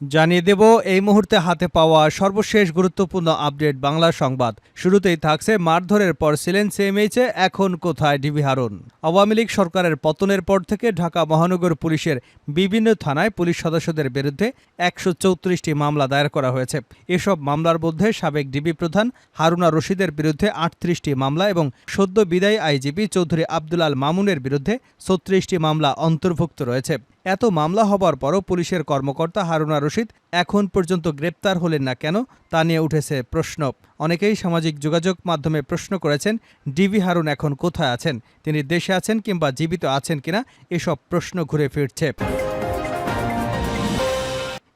জানিয়ে দেব, এই মুহূর্তে হাতে পাওয়া সর্বশেষ গুরুত্বপূর্ণ আপডেট বাংলা সংবাদ। শুরুতেই থাকছে মারধরের পর ছিলেন সিএমএইচে এখন কোথায় ডিবি হারুন? আওয়ামী লীগ সরকারের পতনের পর থেকে ঢাকা মহানগর পুলিশের বিভিন্ন থানায় পুলিশ সদস্যদের বিরুদ্ধে একশো চৌত্রিশটি মামলা দায়ের করা হয়েছে। এসব মামলার মধ্যে সাবেক ডিবি প্রধান হারুনা রশিদের বিরুদ্ধে আটত্রিশটি মামলা এবং সদ্য বিদায়ী আইজিপি চৌধুরী আব্দুল আল মামুনের বিরুদ্ধে ছত্রিশটি মামলা অন্তর্ভুক্ত রয়েছে। এত মামলা হবার পরও পুলিশের কর্মকর্তা হারুনা রশিদ এখন পর্যন্ত গ্রেপ্তার হলেন না কেন তা নিয়ে উঠেছে প্রশ্ন। অনেকেই সামাজিক যোগাযোগ মাধ্যমে প্রশ্ন করেছেন, ডিবি হারুন এখন কোথায় আছেন? তিনি দেশে আছেন কিংবা জীবিত আছেন কিনা? এসব প্রশ্ন ঘুরে ফিরছে।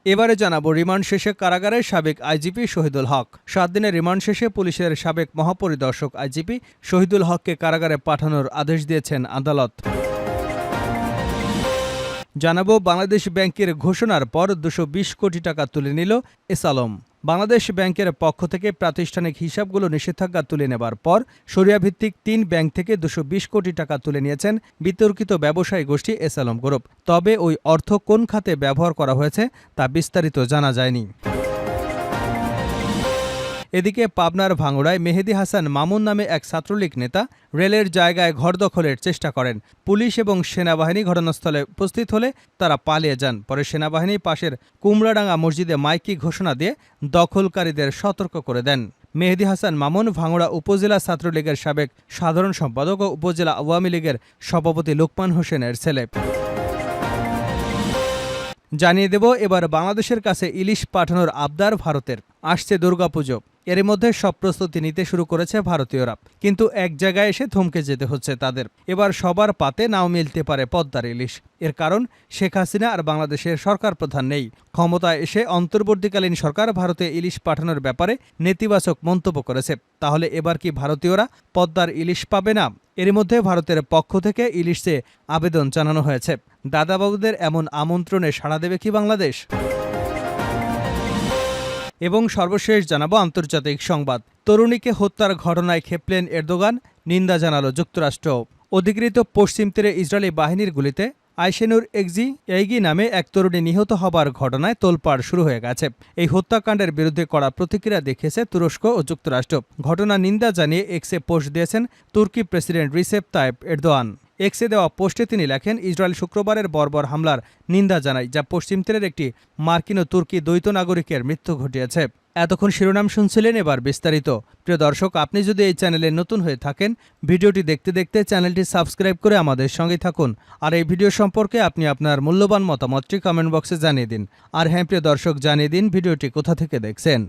এবারে জানাব রিমান্ড শেষে কারাগারের সাবেক আইজিপি শহীদুল হক। সাত দিনের রিমান্ড শেষে পুলিশের সাবেক মহাপরিদর্শক আইজিপি শহীদুল হককে কারাগারে পাঠানোর আদেশ দিয়েছেন আদালত। জানাব, বাংলাদেশ ব্যাংকের ঘোষণার পর দুশো কোটি টাকা তুলে নিল এসালম। বাংলাদেশ ব্যাংকের পক্ষ থেকে প্রাতিষ্ঠানিক হিসাবগুলো নিষেধাজ্ঞা তুলে নেবার পর সরিয়াভিত্তিক তিন ব্যাংক থেকে দুশো কোটি টাকা তুলে নিয়েছেন বিতর্কিত ব্যবসায়ী গোষ্ঠী এসালম গ্রুপ। তবে ওই অর্থ কোন খাতে ব্যবহার করা হয়েছে তা বিস্তারিত জানা যায়নি। এদিকে পাবনার ভাঙড়ায় মেহেদি হাসান মামুন নামে এক ছাত্রলীগ নেতা রেলের জায়গায় ঘর দখলের চেষ্টা করেন। পুলিশ এবং সেনাবাহিনী ঘটনাস্থলে উপস্থিত হলে তারা পালিয়ে যান। পরে সেনাবাহিনী পাশের কুমড়াডাঙ্গা মসজিদে মাইকি ঘোষণা দিয়ে দখলকারীদের সতর্ক করে দেন। মেহেদি হাসান মামুন ভাঙড়া উপজেলা ছাত্রলীগের সাবেক সাধারণ সম্পাদক ও উপজেলা আওয়ামী লীগের সভাপতি লোকমান হোসেনের ছেলে। জানিয়ে দেব, এবার বাংলাদেশের কাছে ইলিশ পাঠানোর আবদার ভারতের। আসছে দুর্গাপুজো। এর মধ্যে সব প্রস্তুতি নিতে শুরু করেছে ভারতীয়রা। কিন্তু এক জায়গায় এসে থমকে যেতে হচ্ছে তাদের। এবার সবার পাতে নাও মিলতে পারে পদ্মার ইলিশ। এর কারণ, শেখ হাসিনা আর বাংলাদেশের সরকার প্রধান নেই। ক্ষমতায় এসে অন্তর্বর্তীকালীন সরকার ভারতে ইলিশ পাঠানোর ব্যাপারে নেতিবাচক মন্তব্য করেছে। তাহলে এবার কি ভারতীয়রা পদ্মার ইলিশ পাবে না? এর মধ্যে ভারতের পক্ষ থেকে ইলিশ আবেদন জানানো হয়েছে। দাদাবাবুদের এমন আমন্ত্রণে সাড়া দেবে কি বাংলাদেশ? এবং সর্বশেষ জানাব আন্তর্জাতিক সংবাদ। তরুণীকে হত্যার ঘটনায় খেপলেন এরদোগান, নিন্দা জানালো যুক্তরাষ্ট্র। অধিকৃত পশ্চিম তীরে ইসরায়েলি বাহিনীর গুলিতে আইসেনুর এক্সি এইগি নামে এক তরুণী নিহত হবার ঘটনায় তোলপাড় শুরু হয়ে গেছে। এই হত্যাকাণ্ডের বিরুদ্ধে কড়া প্রতিক্রিয়া দেখিয়েছে তুরস্ক ও যুক্তরাষ্ট্র। ঘটনা নিন্দা জানিয়ে এক্সে পোস্ট দিয়েছেন তুর্কি প্রেসিডেন্ট রিসেপ তাইপ এরদোয়ান এক্সে দেওয়া পোস্টে তিনি লেখেন, ইসরায়েল শুক্রবারের বর্বর হামলার নিন্দা জানায় যা পশ্চিম তীরের একটি মার্কিন ও তুর্কি দ্বৈত নাগরিকের মৃত্যু ঘটিয়েছে। এতক্ষণ শিরোনাম শুনছিলেন এবার বিস্তারিত। প্রিয় দর্শক, আপনি যদি এই চ্যানেলে নতুন হয়ে থাকেন, ভিডিওটি দেখতে দেখতে চ্যানেলটি সাবস্ক্রাইব করে আমাদের সঙ্গে থাকুন। আর এই ভিডিও সম্পর্কে আপনি আপনার মূল্যবান মতামতটি কমেন্ট বক্সে জানিয়ে দিন। আর হ্যাঁ প্রিয় দর্শক, জানিয়ে দিন ভিডিওটি কোথা থেকে দেখছেন।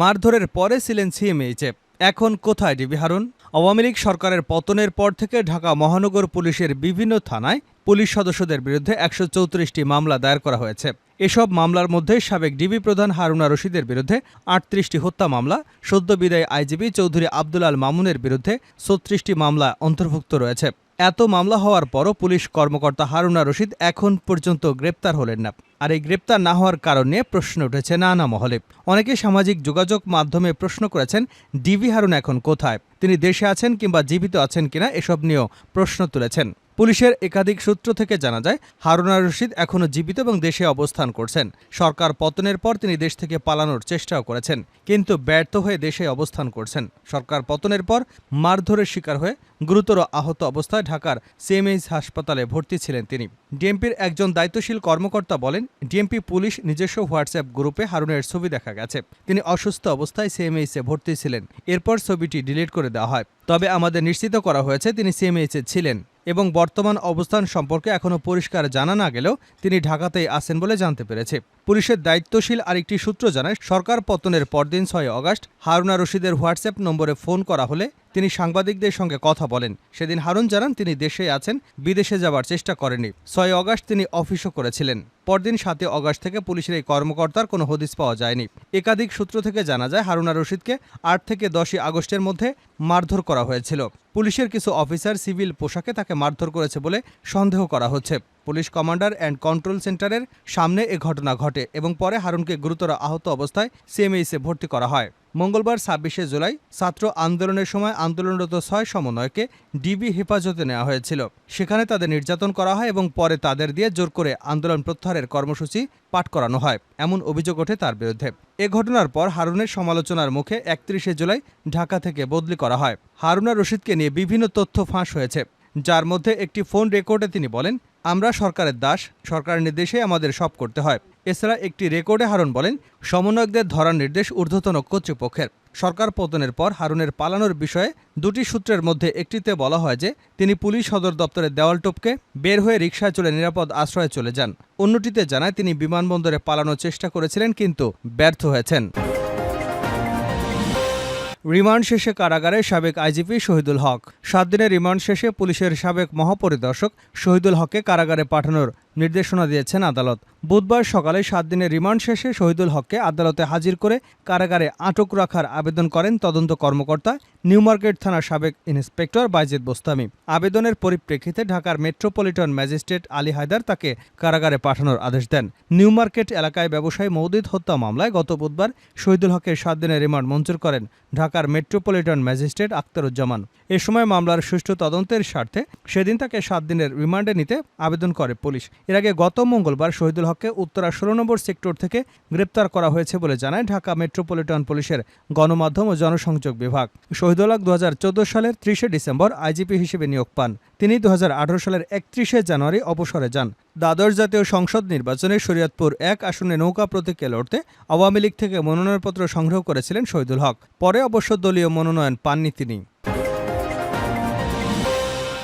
মারধরের পরে ছিলেন সিএমএইচে এখন কোথায়, ডিবি হারুন? আওয়ামী লীগ সরকারের পতনের পর থেকে ঢাকা মহানগর পুলিশের বিভিন্ন থানায় পুলিশ সদস্যদের বিরুদ্ধে একশো চৌত্রিশটি মামলা দায়ের করা হয়েছে। এসব মামলার মধ্যে সাবেক ডিবি প্রধান হারুনা রশিদের বিরুদ্ধে আটত্রিশটি হত্যা মামলা, সদ্য বিদায়ী আইজিপি চৌধুরী আব্দুল আল মামুনের বিরুদ্ধে ছত্রিশটি মামলা অন্তর্ভুক্ত রয়েছে। এত মামলা হওয়ার পরও পুলিশ কর্মকর্তা হারুনা রশিদ এখন পর্যন্ত গ্রেপ্তার হলেন না। আর এই গ্রেপ্তার না হওয়ার কারণে প্রশ্ন উঠেছে নানা মহলে। অনেকে সামাজিক যোগাযোগ মাধ্যমে প্রশ্ন করেছেন ডিবি হারুন এখন কোথায়? তিনি দেশে আছেন কিংবা জীবিত আছেন কিনা এসব নিয়েও প্রশ্ন তুলেছেন। পুলিশের একাধিক সূত্র থেকে জানা যায়, হারুনা রশিদ এখনও জীবিত এবং দেশে অবস্থান করছেন। সরকার পতনের পর তিনি দেশ থেকে পালানোর চেষ্টাও করেছেন, কিন্তু ব্যর্থ হয়ে দেশে অবস্থান করছেন। সরকার পতনের পর মারধরের শিকার হয়ে গুরুতর আহত অবস্থায় ঢাকার সিএমএইচ হাসপাতালে ভর্তি ছিলেন তিনি। ডিএমপির একজন দায়িত্বশীল কর্মকর্তা বলেন ডিএমপি পুলিশ নিজস্ব হোয়াটসঅ্যাপ গ্রুপে হারুনের ছবি দেখা গেছে। তিনি অসুস্থ অবস্থায় সিএমএইচে ভর্তি ছিলেন। এরপর ছবিটি ডিলিট করে দেওয়া হয়। তবে আমাদের নিশ্চিত করা হয়েছে তিনি সিএমএইচে ছিলেন। এবং বর্তমান অবস্থান সম্পর্কে এখনও পরিষ্কার জানা না গেলেও তিনি ঢাকাতেই আছেন বলে জানতে পেরেছে। পুলিশের দায়িত্বশীল আরেকটি সূত্র জানায়, সরকার পতনের পরদিন ছয় অগাস্ট হারুনা রশিদের হোয়াটসঅ্যাপ নম্বরে ফোন করা হলে তিনি সাংবাদিকদের সঙ্গে কথা বলেন। সেদিন হারুন জানান, তিনি দেশে আছেন, বিদেশে যাওয়ার চেষ্টা করেননি। ছয় অগাস্ট তিনি অফিসও করেছিলেন। পরদিন সাতই অগাস্ট থেকে পুলিশের এই কর্মকর্তার কোনো হদিস পাওয়া যায়নি। একাধিক সূত্র থেকে জানা যায়, হারুনা রশিদকে আট থেকে দশই আগস্টের মধ্যে মারধর করা হয়েছিল। পুলিশের কিছু অফিসার সিভিল পোশাকে তাকে মারধর করেছে বলে সন্দেহ করা হচ্ছে। পুলিশ কমান্ডার অ্যান্ড কন্ট্রোল সেন্টারের সামনে এ ঘটনা ঘটে এবং পরে হারুনকে গুরুতর আহত অবস্থায় সিএমএইসে ভর্তি করা হয়। মঙ্গলবার ছাব্বিশে জুলাই ছাত্র আন্দোলনের সময় আন্দোলনরত ছয় সমন্বয়কে ডিবি হেফাজতে নেওয়া হয়েছিল। সেখানে তাদের নির্যাতন করা হয় এবং পরে তাদের দিয়ে জোর করে আন্দোলন প্রত্যাহারের কর্মসূচি পাঠ করানো হয়, এমন অভিযোগ ওঠে তার বিরুদ্ধে। এ ঘটনার পর হারুনের সমালোচনার মুখে একত্রিশে জুলাই ঢাকা থেকে বদলি করা হয়। হারুনা রশিদকে নিয়ে বিভিন্ন তথ্য ফাঁস হয়েছে, যার মধ্যে একটি ফোন রেকর্ডে তিনি বলেন আমরা সরকারের দাস, সরকারের নির্দেশে আমাদের সব করতে হয়। এছাড়া একটি রেকর্ডে হারুন বলেন, সমন্বয়কদের ধরার নির্দেশ ঊর্ধ্বতন কর্তৃপক্ষের। সরকার পতনের পর হারুনের পালানোর বিষয়ে দুটি সূত্রের মধ্যে একটিতে বলা হয় যে, তিনি পুলিশ সদর দপ্তরের দেওয়াল টপকে বের হয়ে রিকশায় চলে নিরাপদ আশ্রয়ে চলে যান। অন্যটিতে জানায় তিনি বিমানবন্দরে পালানোর চেষ্টা করেছিলেন, কিন্তু ব্যর্থ হয়েছেন। রিমান্ড শেষে কারাগারে সাবেক আইজিপি শহীদুল হক। সাত দিনের রিমান্ড শেষে পুলিশের সাবেক মহাপরিদর্শক শহীদুল হককে কারাগারে পাঠানোর নির্দেশনা দিয়েছেন আদালত। বুধবার সকালে সাত দিনের রিমান্ড শেষে শহীদুল হককে আদালতে হাজির করে কারাগারে আটক রাখার আবেদন করেন তদন্ত কর্মকর্তা নিউ মার্কেট থানার সাবেক ইন্সপেক্টর বাইজিদ বোস্তামি। আবেদনের পরিপ্রেক্ষিতে ঢাকার মেট্রোপলিটন ম্যাজিস্ট্রেট আলী হায়দার তাকে কারাগারে পাঠানোর আদেশ দেন। নিউ মার্কেট এলাকায় ব্যবসায়ী মৌদিদ হত্যা মামলায় গত বুধবার শহীদুল হকের সাত দিনের রিমান্ড মঞ্জুর করেন ঢাকার মেট্রোপলিটন ম্যাজিস্ট্রেট আখতারুজ্জামান। এ সময় মামলার সুষ্ঠু তদন্তের স্বার্থে সেদিন তাকে সাত দিনের রিমান্ডে নিতে আবেদন করে পুলিশ। এর আগে গত মঙ্গলবার শহীদুল হককে উত্তরা ষোলো নম্বর সেক্টর থেকে গ্রেপ্তার করা হয়েছে বলে জানায় ঢাকা মেট্রোপলিটন পুলিশের গণমাধ্যম ও জনসংযোগ বিভাগ। শহীদুল হক দু হাজার চোদ্দ সালের ত্রিশে ডিসেম্বর আইজিপি হিসেবে নিয়োগ পান। তিনি দু হাজার আঠারো সালের একত্রিশে জানুয়ারি অবসরে যান। দ্বাদশ জাতীয় সংসদ নির্বাচনে শরীয়তপুর এক আসনে নৌকা প্রতীকে লড়তে আওয়ামী লীগ থেকে মনোনয়নপত্র সংগ্রহ করেছিলেন শহীদুল হক। পরে অবশ্য দলীয় মনোনয়ন পাননি তিনি।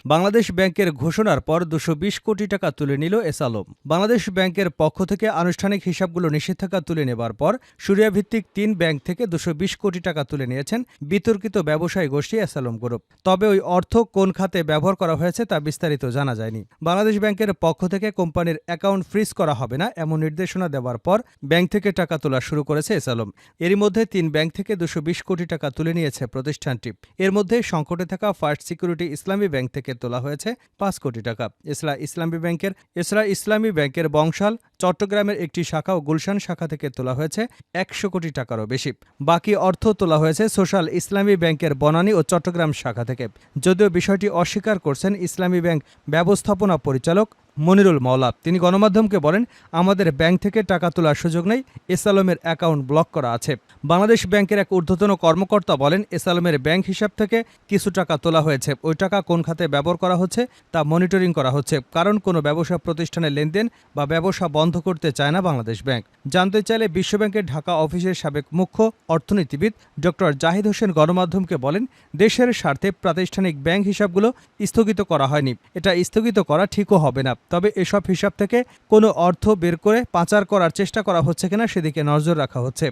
বাংলাদেশ ব্যাংকের ঘোষণার পর দুশো কোটি টাকা তুলে নিল এসালম বাংলাদেশ ব্যাংকের পক্ষ থেকে আনুষ্ঠানিক হিসাবগুলো নিষেধাজ্ঞা তুলে নেবার পর সুরিয়াভিত্তিক তিন ব্যাংক থেকে দুশো কোটি টাকা তুলে নিয়েছেন বিতর্কিত ব্যবসায়ী গোষ্ঠী এসালম গ্রুপ। তবে ওই অর্থ কোন খাতে ব্যবহার করা হয়েছে তা বিস্তারিত জানা যায়নি। বাংলাদেশ ব্যাংকের পক্ষ থেকে কোম্পানির অ্যাকাউন্ট ফ্রিজ করা হবে না এমন নির্দেশনা দেওয়ার পর ব্যাংক থেকে টাকা তোলা শুরু করেছে এসালম এরই মধ্যে তিন ব্যাংক থেকে দুশো কোটি টাকা তুলে নিয়েছে প্রতিষ্ঠানটি। এর মধ্যে সংকটে থাকা ফার্স্ট সিকিউরিটি ইসলামী ব্যাংক থেকে তোলা হয়েছে পাঁচ কোটি টাকা। এছাড়া ইসলামী ব্যাংকের, এছাড়া ইসলামী ব্যাংকের বংশাল চট্টগ্রামের একটি শাখা ও গুলশান শাখা থেকে তোলা হয়েছে একশো কোটি টাকারও বেশি। বাকি অর্থ তোলা হয়েছে সোশ্যাল ইসলামী ব্যাংকের বনানী ও চট্টগ্রাম শাখা থেকে। যদিও বিষয়টি অস্বীকার করছেন ইসলামী ব্যাংক ব্যবস্থাপনা পরিচালক মনিরুল মওলাব তিনি গণমাধ্যমকে বলেন, আমাদের ব্যাংক থেকে টাকা তোলার সুযোগ নেই এসালমের অ্যাকাউন্ট ব্লক করা আছে। বাংলাদেশ ব্যাংকের এক ঊর্ধ্বতন কর্মকর্তা বলেন এসালমের ব্যাংক হিসাব থেকে কিছু টাকা তোলা হয়েছে। ওই টাকা কোন খাতে ব্যবহার করা হচ্ছে তা মনিটরিং করা হচ্ছে। কারণ কোনো ব্যবসা প্রতিষ্ঠানের লেনদেন বা ব্যবসা বন্ধ করতে চায় না বাংলাদেশ ব্যাংক। জানতে চাইলে বিশ্বব্যাংকের ঢাকা অফিসের সাবেক মুখ্য অর্থনীতিবিদ ডক্টর জাহিদ হোসেন গণমাধ্যমকে বলেন, দেশের স্বার্থে প্রাতিষ্ঠানিক ব্যাংক হিসাবগুলো স্থগিত করা হয়নি। এটা স্থগিত করা ঠিকও হবে না। তবে এসব হিসাব থেকে কোনো অর্থ বের করে পাচার করার চেষ্টা করা হচ্ছে কিনা সেদিকে নজর রাখা হচ্ছে।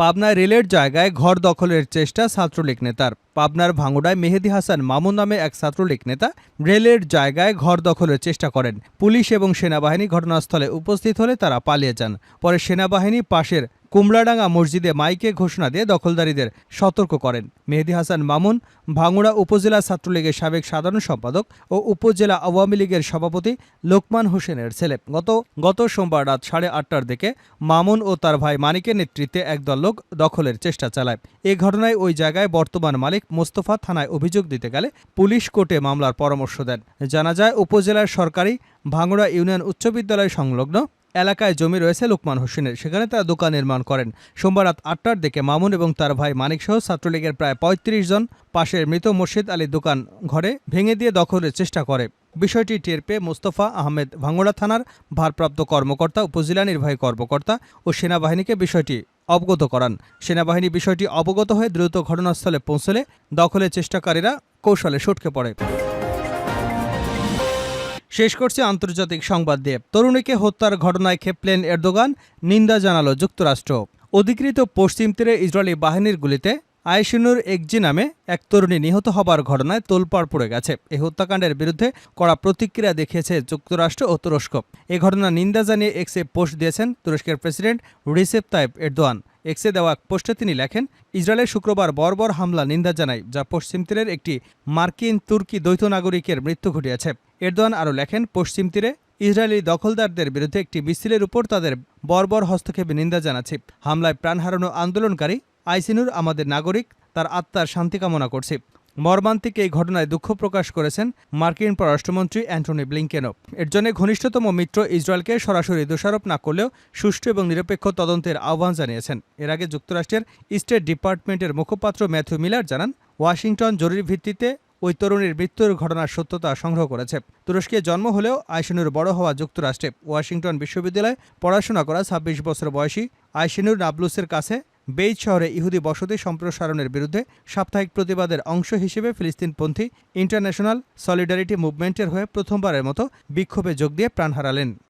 পাবনায় রেলের জায়গায় ঘর দখলের চেষ্টা ছাত্রলীগ নেতার। পাবনার ভাঙ্গুড়ায় মেহেদি হাসান মামুন নামে এক ছাত্রলীগ নেতা রেলের জায়গায় ঘর দখলের চেষ্টা করেন। পুলিশ এবং সেনাবাহিনী ঘটনাস্থলে উপস্থিত হলে তারা পালিয়ে যান। পরে সেনাবাহিনী পাশের কুমড়াডাঙ্গা মসজিদে মাইকে ঘোষণা দিয়ে দখলদারীদের সতর্ক করেন। মেহেদি হাসান মামুন ভাঙ্গুড়া উপজেলা ছাত্রলীগের সাবেক সাধারণ সম্পাদক ও উপজেলা আওয়ামী লীগের সভাপতি লোকমান হোসেনের ছেলে। গত গত সোমবার রাত সাড়ে আটটার দিকে মামুন ও তার ভাই মানিকের নেতৃত্বে একদল লোক দখলের চেষ্টা চালায়। এ ঘটনায় ওই জায়গায় বর্তমান মালিক মোস্তফা থানায় অভিযোগ দিতে গেলে পুলিশ কোর্টে মামলার পরামর্শ দেন। জানা যায়, উপজেলার সরকারি ভাঙ্গুড়া ইউনিয়ন উচ্চ বিদ্যালয় সংলগ্ন এলাকায় জমি রয়েছে লোকমান হোসেনের। সেখানে তারা দোকান নির্মাণ করেন। সোমবার রাত আটটার দিকে মামুন এবং তার ভাই মানিক সহ ছাত্রলীগের প্রায় পঁয়ত্রিশ জন পাশের মৃত মুর্শিদ আলীর দোকান ঘরে ভেঙে দিয়ে দখলের চেষ্টা করে। বিষয়টি টের পেয়ে মোস্তফা আহমেদ ভাঙ্গুড়া থানার ভারপ্রাপ্ত কর্মকর্তা, উপজেলা নির্বাহী কর্মকর্তা ও সেনাবাহিনীকে বিষয়টি অবগত করান। সেনাবাহিনী বিষয়টি অবগত হয়ে দ্রুত ঘটনাস্থলে পৌঁছলে দখলের চেষ্টাকারীরা কৌশলে সটকে পড়ে। শেষ করছে আন্তর্জাতিক সংবাদ দিয়ে। তরুণীকে হত্যার ঘটনায় খেপলেন এরদোগান, নিন্দা জানালো যুক্তরাষ্ট্র। অধিকৃত পশ্চিম তীরে ইসরায়েলি বাহিনীর গুলিতে আয়েশিনুর একজি নামে এক তরুণী নিহত হবার ঘটনায় তোলপাড় পড়ে গেছে। এই হত্যাকাণ্ডের বিরুদ্ধে কড়া প্রতিক্রিয়া দেখিয়েছে যুক্তরাষ্ট্র ও তুরস্ক। এ ঘটনা নিন্দা জানিয়ে এক্সে পোস্ট দিয়েছেন তুরস্কের প্রেসিডেন্ট রিসেপ তাইব এরদোয়ান এক্সে দেওয়া এক পোস্টে তিনি লেখেন ইসরায়েলের শুক্রবার বর্বর হামলা নিন্দা জানায়, যা পশ্চিম তীরের একটি মার্কিন তুর্কি দ্বৈত নাগরিকের মৃত্যু ঘটিয়েছে। এরদোয়ান আরও লেখেন, পশ্চিম তীরে ইসরায়েলি দখলদারদের বিরুদ্ধে একটি মিছিলের উপর তাদের বর্বর হস্তক্ষেপে নিন্দা জানাচ্ছি। হামলায় প্রাণ হারানো আন্দোলনকারী আইসিনুর আমাদের নাগরিক, তার আত্মার শান্তি কামনা করছি। মর্মান্তিক এই ঘটনায় দুঃখ প্রকাশ করেছেন মার্কিন পররাষ্ট্রমন্ত্রী অ্যান্টনি ব্লিংকেনও। এর জন্য ঘনিষ্ঠতম মিত্র ইসরায়েলকে সরাসরি দোষারোপ না করলেও সুষ্ঠু এবং নিরপেক্ষ তদন্তের আহ্বান জানিয়েছেন। এর আগে যুক্তরাষ্ট্রের স্টেট ডিপার্টমেন্টের মুখপাত্র ম্যাথিউ মিলার জানান, ওয়াশিংটন জরুরি ভিত্তিতে ওই তরুণীর মৃত্যুর ঘটনার সত্যতা সংগ্রহ করেছে। তুরস্কে জন্ম হলেও আইসিনুর বড় হওয়া যুক্তরাষ্ট্রে ওয়াশিংটন বিশ্ববিদ্যালয়ে পড়াশোনা করা ছাব্বিশ বছর বয়সী আইসিনুর নাবলুসের কাছে বেইজ শহরে ইহুদি বসতি সম্প্রসারণের বিরুদ্ধে সাপ্তাহিক প্রতিবাদের অংশ হিসেবে ফিলিস্তিনপন্থী ইন্টারন্যাশনাল সলিডারিটি মুভমেন্টের হয়ে প্রথমবারের মতো বিক্ষোভে যোগ দিয়ে প্রাণ হারালেন।